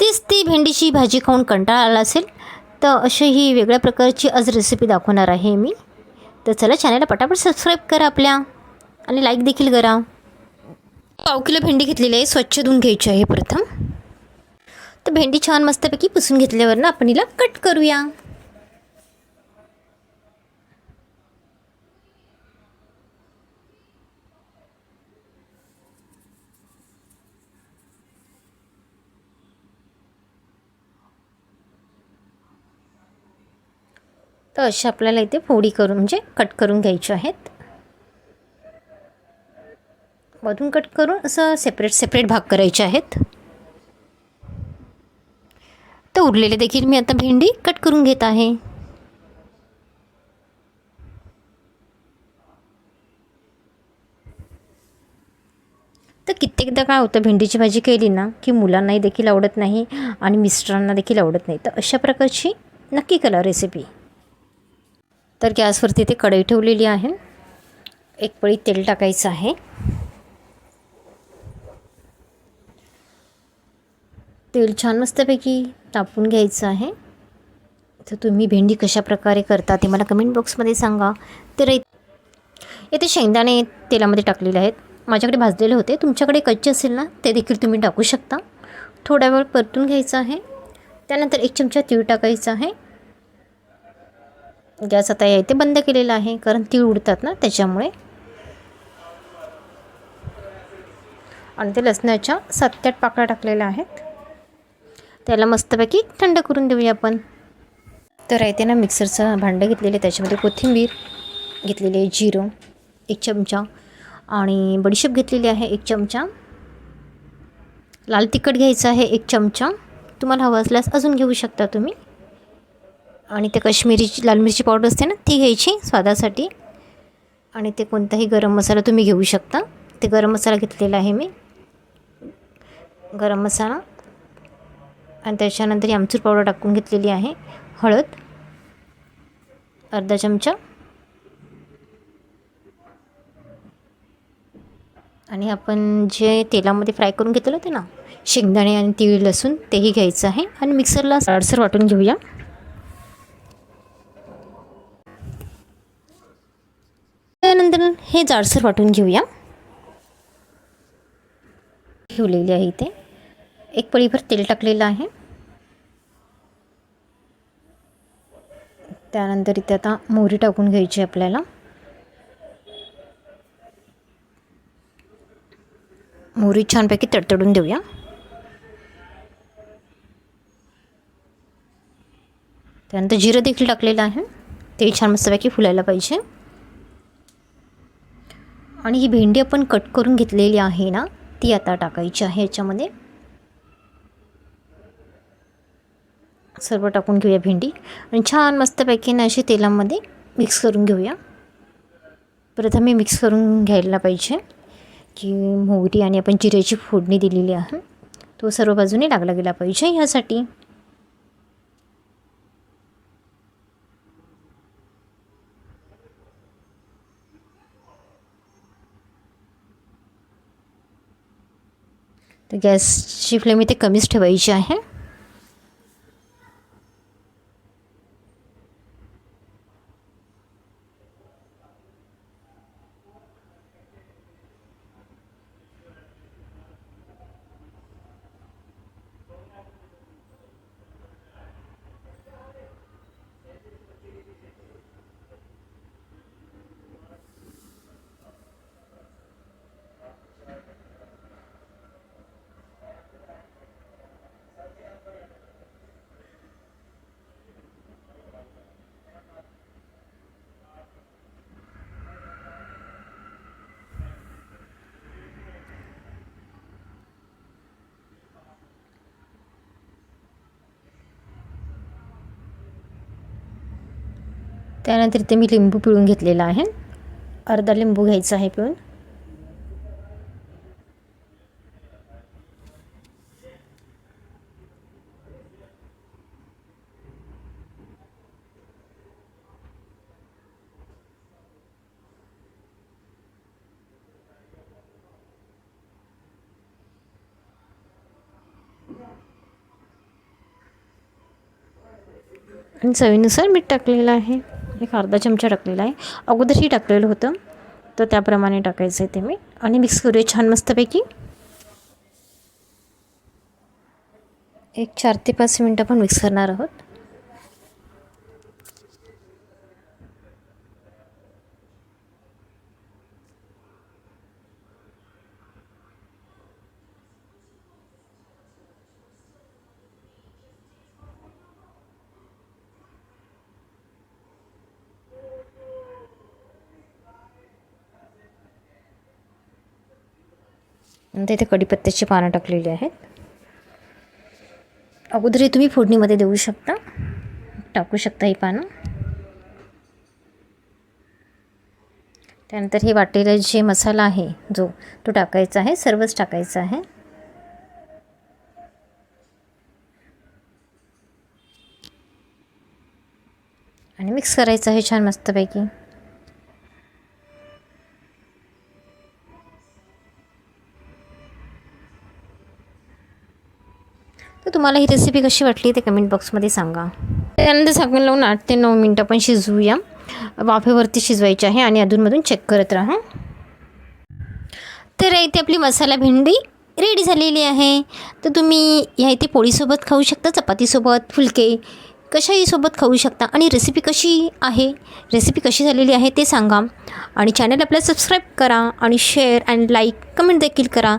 तीच ती भेंडीची भाजी खाऊन कंटाळा आला असेल तर अशी ही वेगळ्या प्रकारची आज रेसिपी दाखवणार आहे मी. तर चला चॅनलला पटापट सबस्क्राईब करा आपल्या आणि लाईक देखील करा. पाव किलो भेंडी घेतलेली आहे स्वच्छ धुवून घ्यायची आहे प्रथम. तर भेंडी छान मस्तपैकी पुसून घेतल्यावर ना आपण हिला कट करूया. तर अशा आपल्याला इथे फोडी करून म्हणजे कट करून घ्यायचे आहेत. मधून कट करून असं सेपरेट सेपरेट भाग करायचे आहेत. तर उरलेले देखील मी आता भेंडी कट करून घेत आहे. तर कित्येकदा काय होतं भेंडीची भाजी केली ना की मुलांनाही देखील आवडत नाही आणि मिस्टरांना देखील आवडत नाही. तर अशा प्रकारची नक्की करा रेसिपी तर गॅसवरती ते कढई ठेवलेली आहे. एक पळी तेल टाकायचं आहे. तेल छान मस्तपैकी तापून घ्यायचं आहे. तर तुम्ही भेंडी कशा प्रकारे करता ते मला कमेंट बॉक्समध्ये सांगा. तर येथे शेंगदाणे तेलामध्ये टाकलेले आहेत. माझ्याकडे भाजलेले होते. तुमच्याकडे कच्चे असेल ना ते देखील तुम्ही टाकू शकता. थोडा वेळ परतून घ्यायचं आहे. त्यानंतर एक चमचा तीळ टाकायचा आहे. गॅस आता या इथे बंद केलेला आहे कारण तीळ उडतात ना त्याच्यामुळे. आणि ते लसणाच्या सात ते आठ पाकळ्या टाकलेल्या आहेत. त्याला मस्तपैकी थंड करून देऊया आपण. तर आहे ना मिक्सरचं भांडं घेतलेलं त्याच्यामध्ये कोथिंबीर घेतलेली आहे जिरं एक चमचा आणि बडीशेप घेतलेली आहे एक चमचा. लाल तिखट घ्यायचं आहे एक चमचा. तुम्हाला हवं असल्यास अजून घेऊ शकता तुम्ही. आणि ते कश्मीरी लाल मिरची पावडर असते ना ती घ्यायची स्वादासाठी. आणि ते कोणताही गरम मसाला तुम्ही घेऊ शकता. ते गरम मसाला घेतलेला आहे मी. गरम मसाला. आणि त्याच्यानंतर आमचूर पावडर टाकून घेतलेली आहे. हळद. अर्धा चमचा. आणि आपण जे तेलामध्ये फ्राय करून घेतलं होतं ना शेंगदाणे आणि तीळ लसूण तेही घ्यायचं आहे. आणि मिक्सरला साडसर वाटून घेऊया. त्यानंतर हे जाडसर वाटून घेऊया. ठेवलेली आहे इथे. एक पळीभर तेल टाकलेलं आहे. त्यानंतर इथे आता मोहरी टाकून घ्यायची आपल्याला. मोहरी छानपैकी तडतडून देऊया. त्यानंतर जिरं देखील टाकलेलं आहे. ते छान मस्तपैकी फुलायला पाहिजे. आणि ही भेंडी आपण कट करून घेतलेली आहे ना ती आता टाकायची आहे याच्यामध्ये. सर्व टाकून घेऊया भेंडी. आणि छान मस्तपैकी ना अशी तेलामध्ये मिक्स करून घेऊया. परत आम्ही मिक्स करून घ्यायला पाहिजे की मोहरी आणि आपण जिऱ्याची फोडणी दिलेली आहे तो सर्व बाजूने लागला गेला पाहिजे ह्यासाठी. तर गॅसची फ्लेम इथे कमीच ठेवायची आहे. त्यानंतर इथे मी लिंबू पिळून घेतलेला आहे. अर्धा लिंबू घ्यायचा आहे पिळून. चवीनुसार मीठ टाकलेलं आहे. एक अर्धा चमचा टाकलेला आहे. अगोदरही टाकलेलं होतं. तर त्याप्रमाणे टाकायचं आहे ते मी. आणि मिक्स करूया छान मस्तपैकी. एक चार ते पाच मिनटं आपण मिक्स करणार आहोत. नंतर इथे कढीपत्त्याची पानं टाकलेली आहेत. अगोदरही तुम्ही फोडणीमध्ये देऊ शकता. टाकू शकता ही पानं. त्यानंतर हे वाटेला जे मसाला आहे जो तो टाकायचा आहे सर्वच टाकायचा आहे. आणि मिक्स करायचं आहे छान मस्तपैकी. तुम्हाला ही रेसिपी कशी वाटली ते कमेंट बॉक्समध्ये सांगा. त्यानंतर साखर लावून आठ ते नऊ मिनटं आपण शिजवूया. वाफेवरती शिजवायची आहे आणि अधूनमधून चेक करत राहा. तर इथे आपली मसाला भेंडी रेडी झालेली आहे. तर तुम्ही ह्या इथे पोळीसोबत खाऊ शकता चपातीसोबत फुलके कशाही सोबत खाऊ शकता आणि रेसिपी कशी आहे रेसिपी कशी झालेली आहे ते सांगा. आणि चॅनल आपल्याला सबस्क्राईब करा आणि शेअर अँड लाईक कमेंट देखील करा.